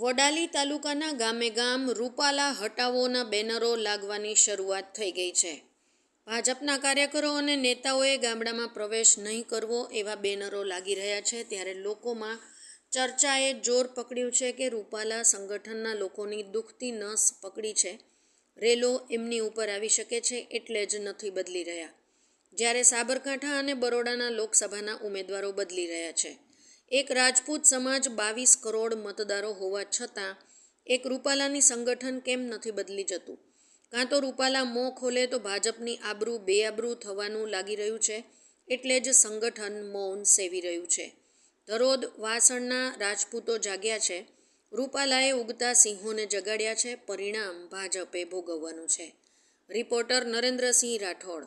વડાલી તાલુકાના ગામે ગામ રૂપાલા હટાવોના બેનરો લાગવાની શરૂઆત થઈ ગઈ છે. ભાજપના કાર્યકરો અને નેતાઓએ ગામડામાં પ્રવેશ નહીં કરવો એવા બેનરો લાગી રહ્યા છે ત્યારે લોકોમાં ચર્ચાએ જોર પકડ્યું છે કે રૂપાલા સંગઠનના લોકોની દુખતી નસ પકડી છે. રેલો એમની ઉપર આવી શકે છે એટલે જ નથી બદલી રહ્યા. જ્યારે સાબરકાંઠા અને બરોડાના લોકસભાના ઉમેદવારો બદલી રહ્યા છે. એક રાજપૂત સમાજ બાવીસ કરોડ મતદારો હોવા છતાં, એક રૂપાલાની સંગઠન કેમ નથી બદલી જતું? કાં તો રૂપાલા મોં ખોલે તો ભાજપની આબરૂ બેઆબરૂ થવાનું લાગી રહ્યું છે, એટલે જ સંગઠન મૌન સેવી રહ્યું છે. ધરોદ વાસણના રાજપૂતો જાગ્યા છે, રૂપાલાએ ઉગતા સિંહોને જગાડ્યા છે, પરિણામ ભાજપે ભોગવવાનું છે. રિપોર્ટર નરેન્દ્રસિંહ રાઠોડ